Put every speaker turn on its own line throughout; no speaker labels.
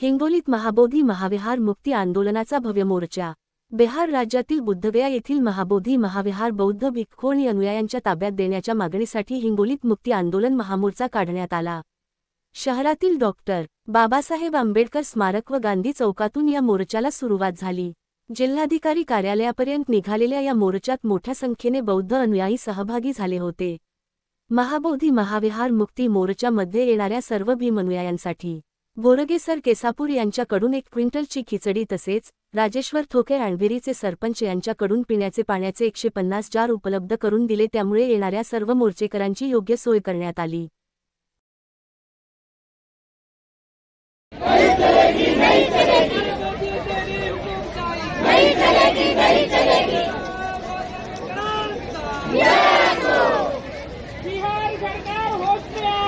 हिंगोलीत महाबोधी महाविहार मुक्ती आंदोलनाचा भव्य मोर्चा. बिहार राज्यातील बुद्धगया येथील महाबोधी महाविहार बौद्ध भिक्खू आणि अनुयायांच्या ताब्यात देण्याच्या मागणीसाठी हिंगोलीत मुक्ती आंदोलन महामोर्चा काढण्यात आला. शहरातील डॉक्टर बाबासाहेब आंबेडकर स्मारक व गांधी चौकातून या मोर्चाला सुरुवात झाली. जिल्हाधिकारी कार्यालयापर्यंत निघालेल्या या मोर्चात मोठ्या संख्येने बौद्ध अनुयायी सहभागी झाले होते. महाबोधी महाविहार मुक्ती मोर्चामध्ये येणाऱ्या सर्व भीम अनुयायांसाठी बोरगेसर केसापूर यांच्याकडून एक क्विंटलची खिचडी तसेच राजेश्वर थोके अणविरीचे सरपंच यांच्याकडून पिण्याचे पाण्याचे एकशे पन्नास जार उपलब्ध करून दिले त्यामुळे येणाऱ्या सर्व मोर्चेकरांची योग्य सोय करण्यात आली.
बिहार सरकार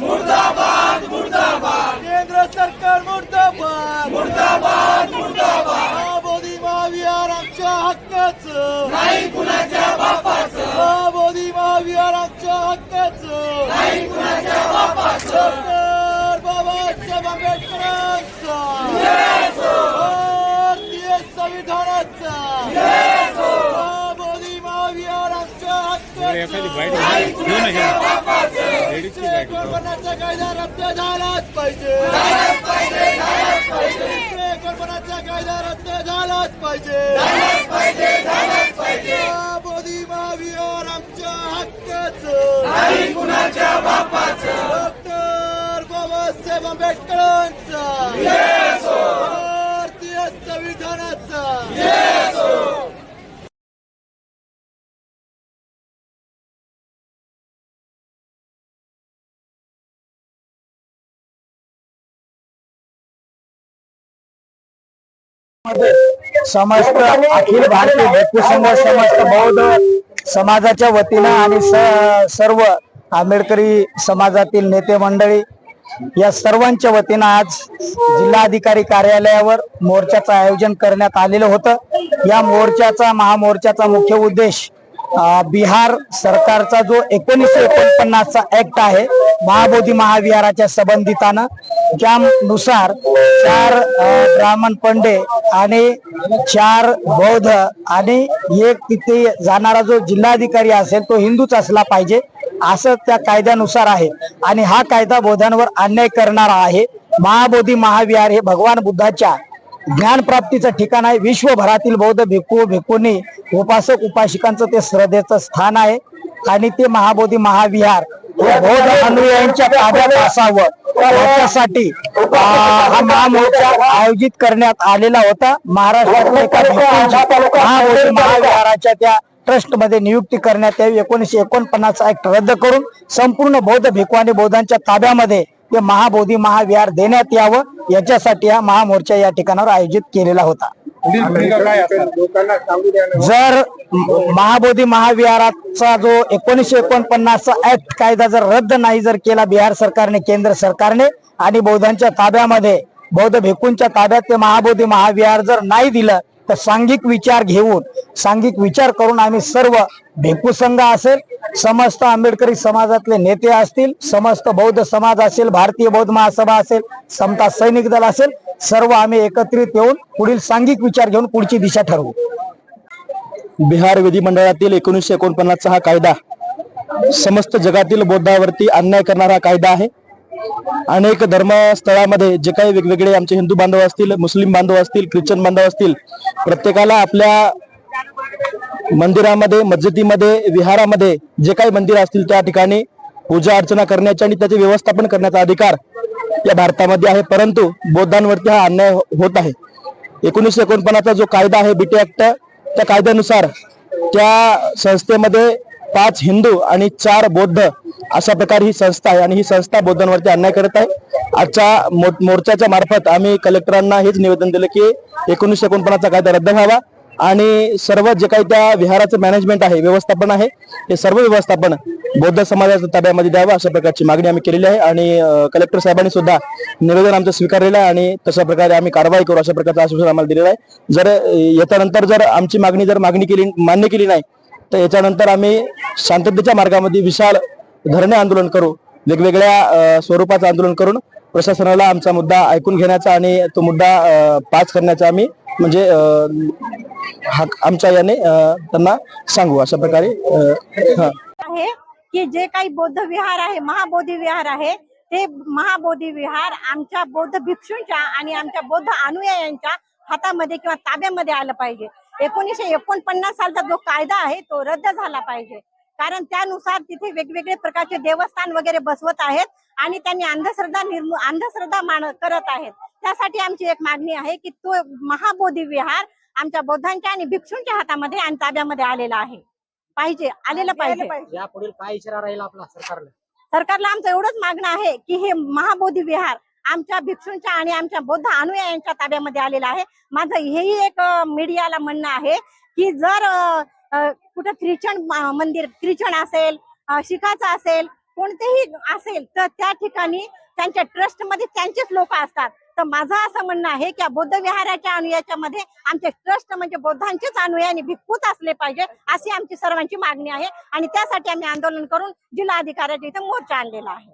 मुर्दाबाद मुर्दाबाद. मुर्दाबाद केंद्र सरकार मुर्दाबाद. मुर्दाबाद मुर्दाबाद. मोदी महाविहार आमच्या हक्काचं. नाही कुणाच्या बापाचं. मोदी महाविहार आमच्या हक्काचं. नाही कुणाच्या बापाचं. डॉक्टर बाबासाहेब आंबेडकरांचा. भारतीय संविधानाचा.
एखादी बाईट घेऊ ना घ्या लेडीजची बाईट
कायदा रद्द झालाच पाहिजे. कोर्पणाचा कायदा रद्द झालाच पाहिजे. मोदी महाविहार आमच्या हक्काचं. कुणाच्या बापाचं? डॉक्टर बाबासाहेब आंबेडकरांचा. भारतीय संविधानाचा. समस्त अखिल भारतीय भक्ती संघ समस्त बौद्ध समाजाच्या वतीनं आणि सर्व आंबेडकरी समाजातील नेते मंडळी या सर्वांच्या वतीनं आज जिल्हाधिकारी कार्यालयावर मोर्चाचं आयोजन करण्यात आलेलं होतं. या मोर्चाचा महामोर्चाचा मुख्य उद्देश बिहार सरकारचा जो एकोणीसशे एकोणपन्नासचा ऍक्ट आहे महाबोधी महाविहाराच्या संबंधितानं त्यानुसार चार ब्राह्मण पंडे आणि चार बौद्ध आणि एक तिथे जाणारा जो जिल्हाधिकारी असेल तो हिंदूच असला पाहिजे असं त्या कायद्यानुसार आहे. आणि हा कायदा बौद्धांवर अन्याय करणारा आहे. महाबोधी महाविहार हे भगवान बुद्धाच्या ज्ञान प्राप्तीचं ठिकाण आहे. विश्वभरातील बौद्ध भिक्खू भिक्खूंनी उपासक उपासिकांचं ते श्रद्धेचं स्थान आहे. आणि ते महाबोधी महाविहार बौद्ध अनुयायांच्या ताब्यात असावं. याच्यासाठी हा महामोर्चा आयोजित करण्यात आलेला होता. महाराष्ट्रातील महाविहाराच्या त्या ट्रस्टमध्ये नियुक्ती करण्यात यावी. एकोणीशे एकोणपन्नास ऍक्ट रद्द करून संपूर्ण बौद्ध भिक्खू आणि बौद्धांच्या ताब्यामध्ये ते महाबोधी महाविहार देण्यात यावं याच्यासाठी हा महामोर्चा या ठिकाणावर आयोजित केलेला होता. जर महाबोधी महाविहाराचा जो एकोणीशे एकोणपन्नासचा ऍक्ट कायदा जर रद्द नाही जर केला बिहार सरकारने केंद्र सरकारने आणि बौद्धांच्या ताब्यामध्ये बौद्ध भिक्खूंच्या ताब्यात ते महाबोधी महाविहार जर नाही दिलं तर सांघिक विचार घेऊन सांघिक विचार करून आम्ही सर्व भिक्खू संघ असेल समस्त आंबेडकरी समाजातले नेते असतील समस्त बौद्ध समाज असेल भारतीय बौद्ध महासभा असेल समता सैनिक दल असेल सर्व आम्ही एकत्रित येऊन पुढील सांघिक विचार घेऊन पुढची दिशा ठरवू.
बिहार विधिमंडळातील एकोणीसशे एकोणपन्नासचा हा कायदा समस्त जगातील बौद्धावरती अन्याय करणारा कायदा आहे. अनेक धर्मस्थळामध्ये जे काही वेगवेगळे आमचे हिंदू बांधव असतील मुस्लिम बांधव असतील ख्रिश्चन बांधव असतील प्रत्येकाला आपल्या मंदिरामध्ये मस्जिदीमध्ये विहारामध्ये जे काही मंदिर असतील त्या ठिकाणी पूजा अर्चना करण्याचे आणि त्याचे व्यवस्थापन करण्याचा अधिकार या भारतामध्ये आहे. परंतु बौद्धांवरती हा अन्याय हो-, होत आहे. एकोणीसशे एकोणपन्नासचा जो कायदा आहे बीटी ऍक्ट त्या कायद्यानुसार त्या संस्थेमध्ये पाच हिंदू आणि चार बौद्ध अशा प्रकारे ही संस्था आहे आणि ही संस्था बौद्धांवरती अन्याय करत आहे. आजच्या मो- मोर्चाच्या मार्फत आम्ही कलेक्टरांना हेच निवेदन दिलं की एकोणीसशे एकोणपन्नासचा कायदा रद्द व्हावा आणि सर्व जे काही त्या विहाराचं मॅनेजमेंट आहे व्यवस्थापन आहे हे सर्व व्यवस्थापन बौद्ध समाजाच्या ताब्यामध्ये द्यावं अशा प्रकारची मागणी आम्ही केलेली आहे आणि कलेक्टर साहेबांनी सुद्धा निवेदन आमचं स्वीकारलेलं आहे आणि तशा प्रकारे आम्ही कारवाई करू अशा प्रकारचं आश्वासन आम्हाला दिलेलं आहे. जर याच्यानंतर जर आमची मागणी जर मागणी केली मान्य केली नाही तर याच्यानंतर आम्ही शांततेच्या मार्गामध्ये विशाल धरणे आंदोलन करू वेगवेगळ्या स्वरूपाचं आंदोलन करून प्रशासनाला आमचा मुद्दा ऐकून घेण्याचा आणि तो मुद्दा पास करण्याचा आम्ही म्हणजे आमच्या याने त्यांना सांगू अशा प्रकारे
आहे की जे काही बौद्ध विहार आहे महाबोधी विहार आहे ते महाबोधी विहार आमच्या बौद्ध भिक्षूंच्या आणि आमच्या बौद्ध अनुयायांच्या हातामध्ये किंवा ताब्यामध्ये आलं पाहिजे. एकोणीसशे एकोणपन्नास सालचा जो कायदा आहे तो रद्द झाला पाहिजे. कारण त्यानुसार तिथे वेगवेगळे प्रकारचे देवस्थान वगैरे बसवत आहेत आणि त्यांनी अंधश्रद्धा निर्मू अंधश्रद्धा मान करत आहेत. त्यासाठी आमची एक मागणी आहे की तो महाबोधी विहार आमच्या बौद्धांच्या आणि भिक्षूंच्या हातामध्ये आणि ताब्यामध्ये आलेला आहे. पाहिजे आलेलं पाहिजे.
यापुढील काय इशारा राहील आपला सरकारला?
सरकारला आमचं एवढंच मागणं आहे की हे महाबोधी विहार आमच्या भिक्षूंच्या आणि आमच्या बौद्ध अनुयायांच्या ताब्यामध्ये आलेलं आहे. माझं हेही एक मीडियाला म्हणणं आहे की जर कुठं ख्रिश्चन मंदिर ख्रिश्चन असेल शिखाचं असेल कोणतेही असेल तर त्या ठिकाणी त्यांच्या ट्रस्टमध्ये त्यांचेच लोक असतात. तर माझं असं म्हणणं आहे की बौद्ध विहाराच्या अनुयाच्या मध्ये आमचे ट्रस्ट म्हणजे बौद्धांचेच अनुयायी आणि भिक्खूच असले पाहिजे अशी आमची सर्वांची मागणी आहे. आणि त्यासाठी आम्ही आंदोलन करून जिल्हाधिकाऱ्याच्या इथे मोर्चा आणलेला आहे.